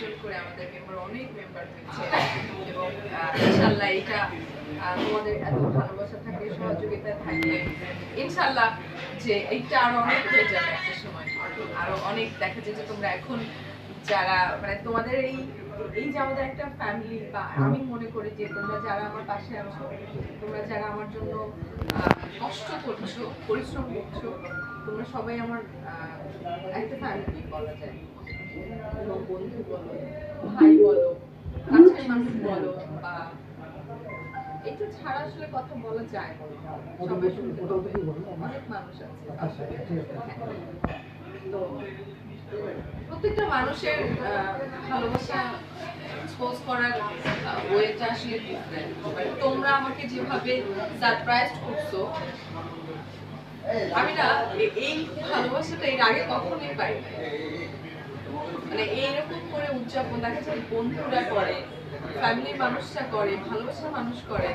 একজন করে আমাদের মেম্বার অনেক মেম্বার হয়েছে। এবং ইনশাল্লাহ এটা তোমাদের এত ভালোবাসা থাকলে, সহযোগিতা থাকলে, ইনশাল্লাহ যে এইটা আরও অনেক হয়ে যাবে একটা সময়। আরও অনেক দেখা যায় যে তোমরা এখন যারা মানে তোমাদের এই এই যে আমাদের একটা ফ্যামিলি বা আমি মনে করি যে তোমরা যারা আমার পাশে আছো, তোমরা যারা আমার জন্য কষ্ট করছ, পরিশ্রম করছ, তোমরা সবাই আমার একটা ফ্যামিলি বলা যায়। বন্ধু বলো ভাই বলো কাছের মানুষ বলো বা এটা ছাড়া আসলে কথা বলা যায় সবাই শুনতে। অনেক মানুষ আছে প্রত্যেকটা মানুষের ভালোবাসা এক্সপোজ করার ওয়েটা আসলে ডিফারেন্ট তোমরা আমাকে যেভাবে সারপ্রাইজ করছ আমি না এই ভালোবাসাটা এর আগে কখনোই পাই মানে করে উদযাপন দেখা যায় বন্ধুরা করে ফ্যামিলির মানুষরা করে ভালোবাসার মানুষ করে।